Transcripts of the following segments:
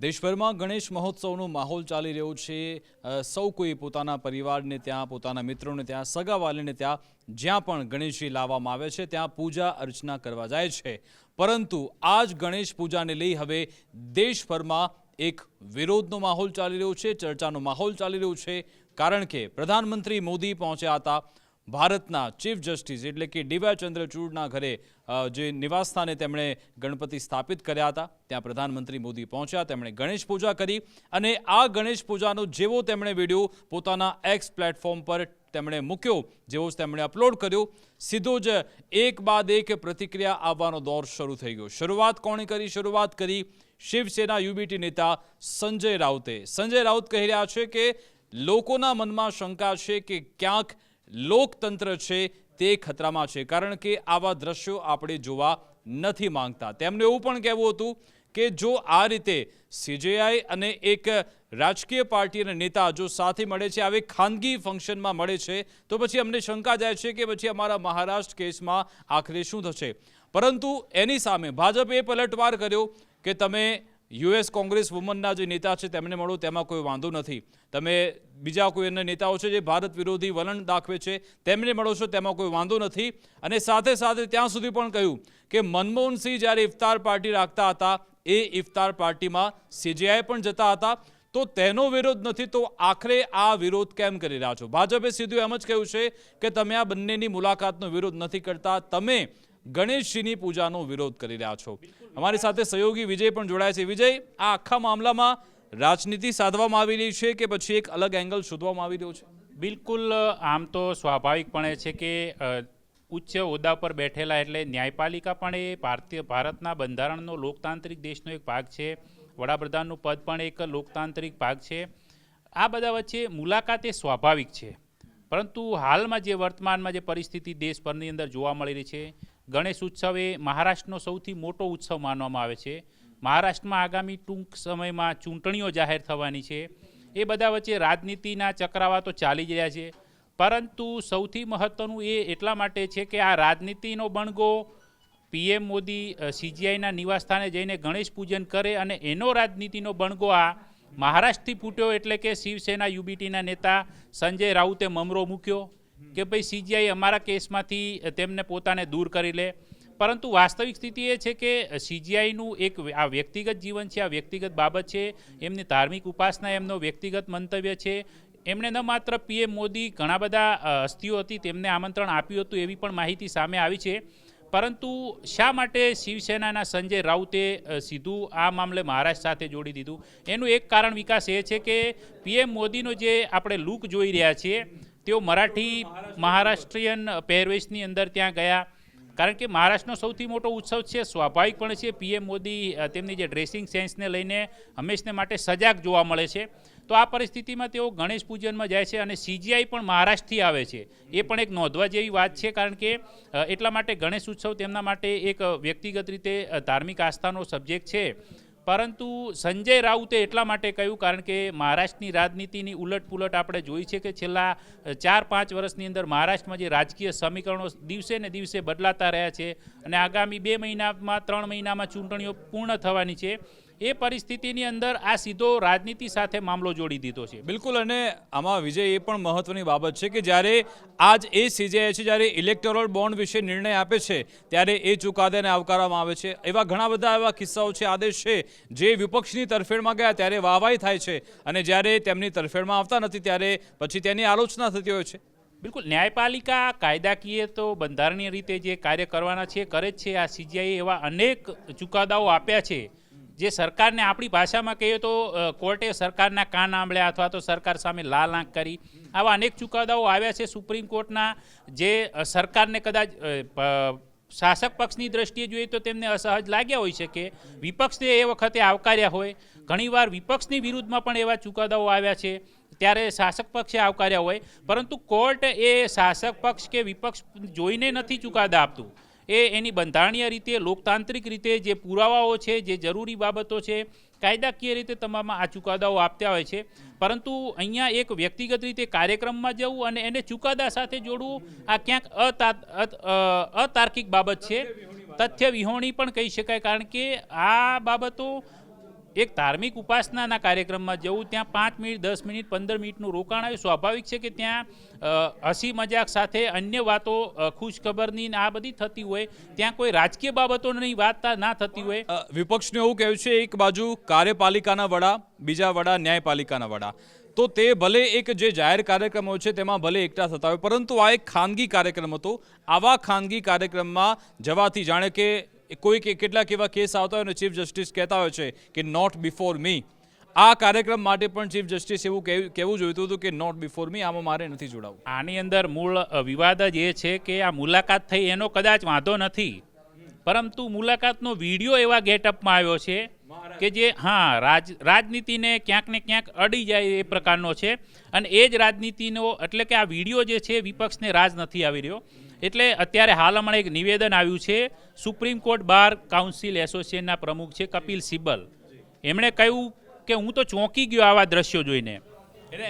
દેશભરમાં ગણેશ મહોત્સવનો માહોલ ચાલી રહ્યો છે. સૌ કોઈ પોતાના પરિવારને ત્યાં, પોતાના મિત્રોને ત્યાં સગાવાલીને ત્યાં, જ્યાં પણ ગણેશજી લાવવામાં આવે છે, ત્યાં પૂજા અર્ચના કરવા જાય છે. પરંતુ આ જ ગણેશ પૂજાને લઈ હવે દેશભરમાં એક વિરોધનો માહોલ ચાલી રહ્યો છે, ચર્ચાનો માહોલ ચાલી રહ્યો છે. કારણ કે પ્રધાનમંત્રી મોદી પહોંચ્યા હતા. ભારતના ચીફ જસ્ટિસ એટલે કે ડીવાય ચંદ્રચૂડના ઘરે જે નિવાસસ્થાને તેમણે ગણપતિ સ્થાપિત કર્યા હતા, ત્યાં પ્રધાનમંત્રી મોદી પહોંચ્યા, તેમણે ગણેશ પૂજા કરી અને આ ગણેશ પૂજાનો જેવો તેમણે વીડિયો પોતાના એક્સ પ્લેટફોર્મ પર તેમણે મૂક્યો, જેવો જ તેમણે અપલોડ કર્યો, સીધો જ એક બાદ એક પ્રતિક્રિયા આવવાનો દોર શરૂ થઈ ગયો. શરૂઆત કોણે કરી? શરૂઆત કરી શિવસેના યુબીટી નેતા સંજય રાઉતે. સંજય રાઉત કહી રહ્યા છે કે, લોકોના મનમાં શંકા છે કે ક્યાંક લોકતંત્ર છે તે ખતરામાં છે. કારણ કે આવા દ્રશ્યો આપણે જોવા નથી માંગતા. તેમને એવું પણ કહેવું હતું કે જો આ રીતે સીજેઆઈ અને એક રાજકીય પાર્ટી અને નેતા જો સાથે મળે છે, આવી ખાનગી ફંક્શનમાં મળે છે, તો પછી અમને શંકા જાય છે કે પછી અમારા મહારાષ્ટ્ર કેસમાં આખરે શું થશે. પરંતુ એની સામે ભાજપે પલટવાર કર્યો કે તમે યુએસ કોંગ્રેસ વુમનના જે નેતા છે, તેમને મળો, તેમાં કોઈ વાંધો નથી. તમે બીજા કોઈ અન્ય નેતાઓ છે, જે ભારત વિરોધી વલણ દાખવે છે, તેમને મળો છો, તેમાં કોઈ વાંધો નથી. અને સાથે સાથે ત્યાં સુધી પણ કહ્યું કે મનમોહનસિંહ જ્યારે ઇફતાર પાર્ટી રાખતા હતા, એ ઇફતાર પાર્ટીમાં સીજીઆઈ પણ જતા હતા. તો તેનો વિરોધ નથી, તો આખરે આ વિરોધ કેમ કરી રહ્યા છો? ભાજપે સીધું એમ જ કહ્યું છે કે તમે આ બંનેની મુલાકાતનો વિરોધ નથી કરતા. તમે ગણેશજીની પૂજાનો વિરોધ કરી રહ્યા છો. અમારી સાથે સહયોગી વિજય પણ જોડાય છે. વિજય, આ આખા મામલામાં રાજનીતિ સાધવામાં આવી રહી છે કે પછી એક અલગ એંગલ શોધવામાં આવી રહ્યો છે? બિલકુલ, આમ તો સ્વાભાવિકપણે છે કે ઉચ્ચ હોદ્દા પર બેઠેલા એટલે ન્યાયપાલિકા પણ એ ભારતીય, ભારતના બંધારણનો લોકતાંત્રિક દેશનો એક ભાગ છે. વડાપ્રધાનનું પદ પણ એક લોકતાંત્રિક ભાગ છે. આ બધા વચ્ચે મુલાકાત એ સ્વાભાવિક છે. પરંતુ હાલમાં જે વર્તમાનમાં જે પરિસ્થિતિ દેશભરની અંદર જોવા મળી રહી છે ગણેશ ઉત્સવ એ મહારાષ્ટ્રનો સૌથી મોટો ઉત્સવ માનવામાં આવે છે. મહારાષ્ટ્રમાં આગામી ટૂંક સમયમાં ચૂંટણીઓ જાહેર થવાની છે. એ બધા વચ્ચે રાજનીતિના ચક્રાવાતો ચાલી રહ્યા છે. પરંતુ સૌથી મહત્ત્વનું એ એટલા માટે છે કે આ રાજનીતિનો બણગો પીએમ મોદી સીજીઆઈના નિવાસસ્થાને જઈને ગણેશ પૂજન કરે અને એનો રાજનીતિનો બણગો આ મહારાષ્ટ્રથી ફૂટ્યો એટલે કે શિવસેના યુબીટીના નેતા સંજય રાઉતે મમરો મૂક્યો. કે ભાઈ સીજીઆઈ અમારા કેસમાંથી તેમને પોતાને દૂર કરી લે. પરંતુ વાસ્તવિક સ્થિતિ એ છે કે સીજીઆઈનું એક આ વ્યક્તિગત જીવન છે, આ વ્યક્તિગત બાબત છે, એમની ધાર્મિક ઉપાસના, એમનો વ્યક્તિગત મંતવ્ય છે. એમણે ન માત્ર પીએમ મોદી ઘણા બધા હસ્તીઓ હતી, તેમને આમંત્રણ આપ્યું હતું એવી પણ માહિતી સામે આવી છે. પરંતુ શા માટે શિવસેનાના સંજય રાઉતે સીધું આ મામલે મહારાષ્ટ્ર સાથે જોડી દીધું? એનું એક કારણ વિકાસ એ છે કે પીએમ મોદીનો જે આપણે લુક જોઈ રહ્યા છીએ તેઓ મરાઠી મહારાષ્ટ્રીયન પહેરવેશની અંદર ત્યાં ગયા. કારણ કે મહારાષ્ટ્રનો સૌથી મોટો ઉત્સવ છે સ્વાભાવિકપણે છે, પીએમ મોદી તેમની જે ડ્રેસિંગ સેન્સને લઈને હંમેશને માટે સજાગ જોવા મળે છે. તો આ પરિસ્થિતિમાં તેઓ ગણેશ પૂજનમાં જાય છે અને સીજીઆઈ પણ મહારાષ્ટ્રથી આવે છે. એ પણ એક નોંધવા જેવી વાત છે, કારણ કે એટલા માટે ગણેશ ઉત્સવ તેમના માટે એક વ્યક્તિગત રીતે ધાર્મિક આસ્થાનો સબ્જેક્ટ છે. પરંતુ સંજય રાઉતે એટલા માટે કહ્યું, કારણ કે મહારાષ્ટ્રની રાજનીતિની ઉલટપુલટ આપણે જોઈ છે કે છેલ્લા ચાર પાંચ વર્ષની અંદર મહારાષ્ટ્રમાં જે રાજકીય સમીકરણો દિવસે ને દિવસે બદલાતા રહ્યા છે અને આગામી બે મહિનામાં, ત્રણ મહિનામાં ચૂંટણીઓ પૂર્ણ થવાની છે. એ પરિસ્થિતિની અંદર આ સીધો રાજનીતિ સાથે મામલો જોડી દીધો છે. બિલકુલ અને આમાં વિજય એ પણ મહત્વની બાબત છે કે જ્યારે આજ એ સીજેઆઈ છે જ્યારે ઇલેક્ટોરલ બોન્ડ વિશે નિર્ણય આપે છે ત્યારે એ ચુકાદાને આવકારવામાં આવે છે. એવા ઘણા બધા એવા કિસ્સાઓ છે આદેશ છે જે વિપક્ષની તરફેણમાં ગયા ત્યારે વાહવાહી થાય છે અને જ્યારે તેમની તરફેણમાં આવતા નથી ત્યારે પછી તેની આલોચના થતી હોય છે. બિલકુલ ન્યાયપાલિકા કાયદાકીય તો બંધારણીય રીતે જે કાર્ય કરવાના છે કરે જ છે. આ સીજીઆઈએ એવા અનેક ચુકાદાઓ આપ્યા છે જે સરકારને આપણી ભાષામાં કહીએ તો કોર્ટે સરકારના કાન આંબળ્યા અથવા તો સરકાર સામે લાલ આંખ કરી. આવા અનેક ચુકાદાઓ આવ્યા છે સુપ્રીમ કોર્ટના, જે સરકારને કદાચ શાસક પક્ષની દ્રષ્ટિએ જોઈએ તો તેમને અસહજ લાગ્યા હોય છે કે વિપક્ષને એ વખતે આવકાર્યા હોય. ઘણીવાર વિપક્ષની વિરુદ્ધમાં પણ એવા ચુકાદાઓ આવ્યા છે, ત્યારે શાસક પક્ષે આવકાર્યા હોય. પરંતુ કોર્ટ એ શાસક પક્ષ કે વિપક્ષ જોઈને નથી ચુકાદા આપતું. એ એની બંધારણીય રીતે, લોકતાંત્રિક રીતે જે પુરાવાઓ છે, જે જરૂરી બાબતો છે, કાયદાકીય રીતે તમામ આ ચુકાદાઓ આપતા હોય છે. પરંતુ અહીંયા એક વ્યક્તિગત રીતે કાર્યક્રમમાં જવું અને એને ચુકાદા સાથે જોડવું, આ ક્યાંક અતા- અતાર્કિક બાબત છે. તથ્ય વિહોણી પણ કહી શકાય, કારણ કે આ બાબતો એક ધાર્મિક ઉપાસનાના કાર્યક્રમમાં જવું ત્યાં પાંચ મિનિટ, દસ મિનિટ, પંદર મિનિટનું રોકાણ આવ્યું સ્વાભાવિક છે કે ત્યાં હસી મજાક સાથે અન્ય વાતો ખુશખબરની આ બધી થતી હોય. ત્યાં કોઈ રાજકીય બાબતોની વાત ના થતી હોય. વિપક્ષનું એવું કહેવું છે, એક બાજુ કાર્યપાલિકાના વડા, બીજા વડા ન્યાયપાલિકાના વડા. તો તે ભલે એક જે જાહેર કાર્યક્રમો છે, તેમાં ભલે એકઠા થતા હોય, પરંતુ આ એક ખાનગી કાર્યક્રમ હતો. આવા ખાનગી કાર્યક્રમમાં જવાથી જાણે કે કોઈ કે કેટલાક એવા કેસ આવતા હોય અને ચીફ જસ્ટિસ કહેતા હોય છે કે નોટ બિફોર મી આ કાર્યક્રમ માટે પણ ચીફ જસ્ટિસ એવું કહેવું જોઈતું હતું કે નોટ બિફોર મી આમાં મારે નથી જોડાવું. આની અંદર મૂળ વિવાદ જ એ છે કે આ મુલાકાત થઈ એનો કદાચ વાંધો નથી. પરંતુ મુલાકાતનો વીડિયો એવા ગેટઅપમાં આવ્યો છે કે જે, હા, રાજ, રાજનીતિને ક્યાંક ને ક્યાંક અડી જાય એ પ્રકારનો છે. અને એ જ રાજનીતિનો, એટલે કે આ વીડિયો જે છે વિપક્ષને રાજ નથી આવી રહ્યો. એટલે અત્યારે હાલ હમણાં એક નિવેદન આવ્યું છે સુપ્રીમ કોર્ટ બાર કાઉન્સિલ એસોસિએશનના પ્રમુખ છે કપિલ સિબ્બલ એમણે કહ્યું કે હું તો ચોંકી ગયો આવા દ્રશ્યો જોઈને.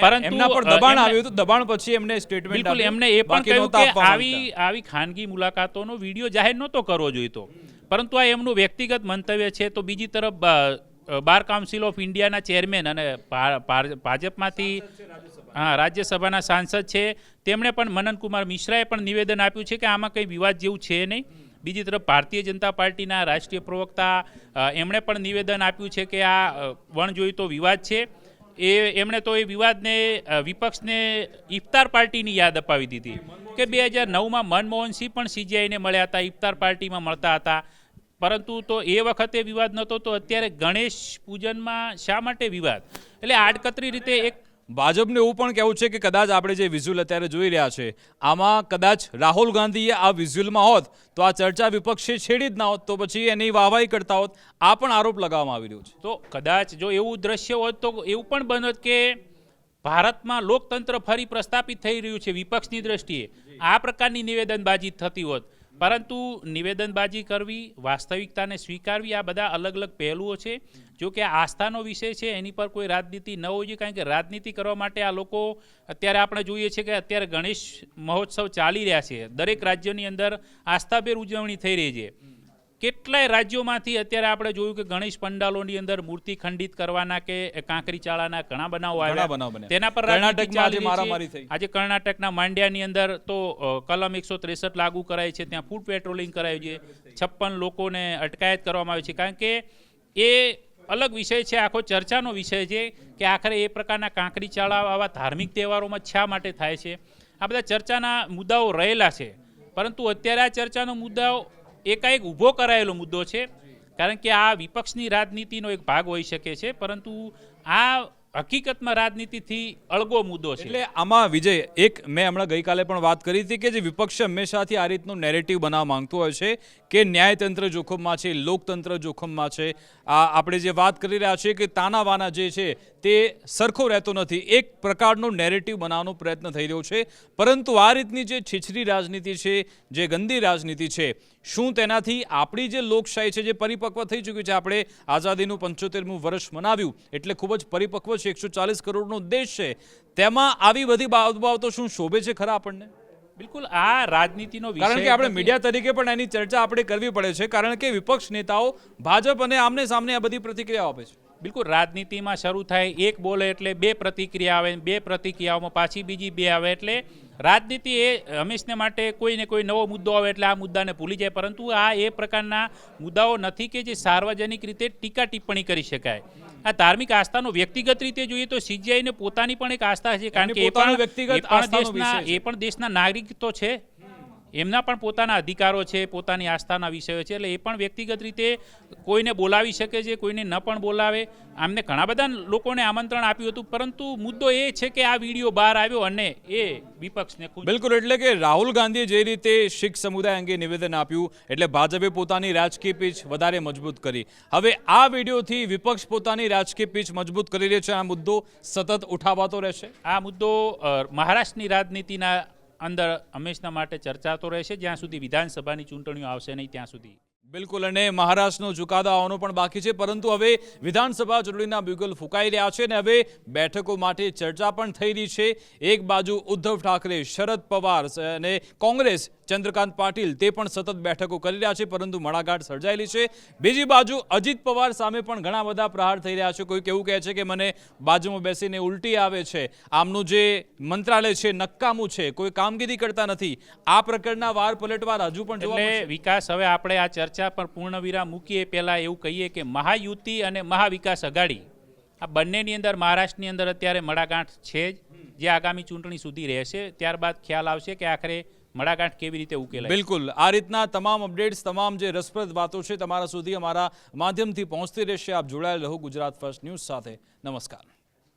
પરંતુ, એમના પર દબાણ આવ્યું હતું દબાણ પછી એમને સ્ટેટમેન્ટ બિલકુલ એમને એ પણ કહ્યું કે આવી આવી ખાનગી મુલાકાતોનો વીડિયો જાહેર નહોતો કરવો જોઈતો. પરંતુ આ એમનું વ્યક્તિગત મંતવ્ય છે તો બીજી તરફ બાર કાઉન્સિલ ઓફ ઇન્ડિયાના ચેરમેન અને ભાજપમાંથી હા, રાજ્યસભાના સાંસદ છે. તેમણે પણ મનન કુમાર મિશ્રાએ પણ નિવેદન આપ્યું છે કે આમાં કંઈ વિવાદ જેવું છે નહીં. બીજી તરફ ભારતીય જનતા પાર્ટીના રાષ્ટ્રીય પ્રવક્તા એમણે પણ નિવેદન આપ્યું છે કે આ વણ જોઈ તો વિવાદ છે. એ, એમણે તો એ વિવાદને વિપક્ષને ઇફતાર પાર્ટીની યાદ અપાવી દીધી. કે બે હજાર નવમાં મનમોહનસિંહ પણ સીજીઆઈને મળ્યા હતા, ઇફતાર પાર્ટીમાં મળતા હતા. પરંતુ તો એ વખતે વિવાદ નહોતો તો અત્યારે ગણેશ પૂજનમાં શા માટે વિવાદ? એટલે આડકતરી રીતે એક ભાજપને એવું પણ કહેવું છે કે કદાચ આપણે જે વિઝ્યુઅલ અત્યારે જોઈ રહ્યા છે આમાં કદાચ રાહુલ ગાંધીએ આ વિઝ્યુઅલમાં હોત તો આ ચર્ચા વિપક્ષે છેડી જ ના હોત તો પછી એની વાહવાહી કરતા હોત આ પણ આરોપ લગાવવામાં આવી રહ્યો છે. તો કદાચ જો એવું દ્રશ્ય હોત તો એવું પણ બનત કે ભારતમાં લોકતંત્ર ફરી પ્રસ્થાપિત થઈ રહ્યું છે વિપક્ષની દ્રષ્ટિએ. આ પ્રકારની નિવેદનબાજી થતી હોત. પરંતુ નિવેદનબાજી કરવી, વાસ્તવિકતાને સ્વીકારવી આ બધા અલગ અલગ પહેલુઓ છે. જો કે આસ્થાનો વિષય છે, એની પર કોઈ રાજનીતિ ન હોવી જોઈએ, કારણ કે રાજનીતિ કરવા માટે આ લોકો અત્યારે આપણે જોઈએ છે કે અત્યારે ગણેશ મહોત્સવ ચાલી રહ્યા છે. દરેક રાજ્યની અંદર આસ્થાભેર ઉજવણી થઈ રહી છે. કેટલાય રાજ્યોમાંથી અત્યારે આપણે જોયું કે ગણેશ પંડાલોની અંદર મૂર્તિ ખંડિત કરવાના કે કાંકરી ચાળાના ઘણા બનાવો આવ્યા. તેના પર. આજે કર્ણાટકના માંડ્યાની અંદર તો કલમ એકસો ત્રેસઠ લાગુ કરાય છે. ત્યાં ફૂડ પેટ્રોલિંગ કરાયું છે. છપ્પન લોકોને અટકાયત કરવામાં આવી છે. કારણ કે એ અલગ વિષય છે આખો ચર્ચાનો વિષય છે કે આખરે એ પ્રકારના કાંકરી ચાળા આવા ધાર્મિક તહેવારોમાં શા માટે થાય છે. આ બધા ચર્ચાના મુદ્દાઓ રહેલા છે. પરંતુ અત્યારે આ ચર્ચાનો મુદ્દાઓ એકાએક ઊભો કરાયેલો મુદ્દો છે. કારણ કે આ વિપક્ષની રાજનીતિનો એક ભાગ હોઈ શકે છે, પરંતુ આ હકીકતમાં રાજનીતિથી અળગો મુદ્દો છે. એટલે આમાં વિજય, એક મેં હમણાં ગઈકાલે પણ વાત કરી હતી કે જે વિપક્ષ હંમેશાથી આ રીતનું નેરેટિવ બનાવવા માંગતો હોય છે કે ન્યાયતંત્ર જોખમમાં છે, લોકતંત્ર જોખમમાં છે. આ આપણે જે વાત કરી રહ્યા છીએ કે તાનાવાના જે છે તે સરખો રહેતો નથી. એક પ્રકારનો નેરેટિવ બનાવવાનો પ્રયત્ન થઈ રહ્યો છે. પરંતુ આ રીતની જે છીછરી રાજનીતિ છે, જે ગંદી રાજનીતિ છે શું તેનાથી આપણી જે લોકશાહી છે જે પરિપક્વ થઈ ચૂક્યું છે આપણે આઝાદીનું પંચોતેરમું વર્ષ મનાવ્યું એટલે ખૂબ જ પરિપક્વ છે એકસો ચાલીસ કરોડનો દેશ છે. તેમાં આવી બધી બાબતો શું શોભે છે ખરા આપણને? બિલકુલ આ રાજનીતિનો કારણ કે આપણે મીડિયા તરીકે પણ એની ચર્ચા આપણે કરવી પડે છે કારણ કે વિપક્ષ નેતાઓ ભાજપ અને આમને સામને આ બધી પ્રતિક્રિયાઓ આપે છે. બિલકુલ રાજનીતિમાં શરૂ થાય એક બોલે એટલે બે પ્રતિક્રિયા આવે બે પ્રતિક્રિયાઓમાં પાછી બીજી બે આવે એટલે રાજનીતિ એ હંમેશને માટે કોઈને કોઈ નવો મુદ્દો આવે એટલે આ મુદ્દાને ભૂલી જાય. પરંતુ આ એ પ્રકારના મુદ્દાઓ નથી કે જે સાર્વજનિક રીતે ટીકા ટિપ્પણી કરી શકાય. આ ધાર્મિક આસ્થાનો વ્યક્તિગત રીતે જોઈએ તો સીજીઆઈને પોતાની પણ એક આસ્થા છે. કારણ કે એ પણ દેશના એ પણ દેશના નાગરિક તો છે. એમના પણ પોતાના અધિકારો છે પોતાની આસ્થાના વિષયો છે એટલે એ પણ વ્યક્તિગત રીતે કોઈને બોલાવી શકે છે કોઈને ન પણ બોલાવે. આમને ઘણા બધા લોકોને આમંત્રણ આપ્યું હતું પરંતુ મુદ્દો એ છે કે આ વીડિયો બહાર આવ્યો અને એ વિપક્ષને બિલકુલ એટલે કે રાહુલ ગાંધીએ જે રીતે શીખ સમુદાય અંગે નિવેદન આપ્યું એટલે ભાજપે પોતાની રાજકીય પીચ વધારે મજબૂત કરી. હવે આ વિડીયોથી વિપક્ષ પોતાની રાજકીય પીચ મજબૂત કરી રહ્યો છે આ મુદ્દો સતત ઉઠાવાતો રહેશે? આ મુદ્દો મહારાષ્ટ્રની રાજનીતિના અંદર હંમેશના માટે ચર્ચાતો રહેશે. જ્યાં સુધી વિધાનસભાની ચૂંટણીઓ આવશે નહીં ત્યાં સુધી. બિલકુલ અને મહારાષ્ટ્રનો ચુકાદો આવવાનો પણ બાકી છે પરંતુ હવે વિધાનસભા ચૂંટણીના બ્યુગલ ફૂંકાઈ રહ્યા છે અને હવે બેઠકો માટે ચર્ચા પણ થઈ રહી છે. એક બાજુ ઉદ્ધવ ઠાકરે શરદ પવાર અને કોંગ્રેસ ચંદ્રકાંત પાટીલ તે પણ સતત બેઠકો કરી રહ્યા છે પરંતુ મડાગાંઠ સર્જાયેલી છે. બીજી બાજુ અજીત પવાર સામે પણ ઘણા બધા પ્રહાર થઈ રહ્યા છે. કોઈ એવું કહે છે કે મને બાજુમાં બેસીને ઉલટી આવે છે. આમનું જે મંત્રાલય છે નક્કામું છે કોઈ કામગીરી કરતા નથી. આ પ્રકારના વાર પલટવાર હજુ પણ વિકાસ હવે આપણે આ ચર્ચા પર પૂર્ણ વિરામ મૂકીએ. પહેલાં એવું કહીએ કે મહાયુતિ અને મહાવિકાસ અઘાડી. આ બંનેની અંદર મહારાષ્ટ્રની અંદર અત્યારે મડાગાંઠ છે જ, જે આગામી ચૂંટણી સુધી રહેશે. ત્યારબાદ ખ્યાલ આવશે કે આખરે મડાગાંઠ કેવી રીતે ઉકેલાય. બિલકુલ. આ રીતના તમામ અપડેટ્સ, તમામ જે રસપ્રદ વાતો છે તમારા સુધી અમારા માધ્યમથી પહોંચતી રહેશે. આપ જોડાયેલ રહો ગુજરાત ફર્સ્ટ ન્યૂઝ સાથે. નમસ્કાર.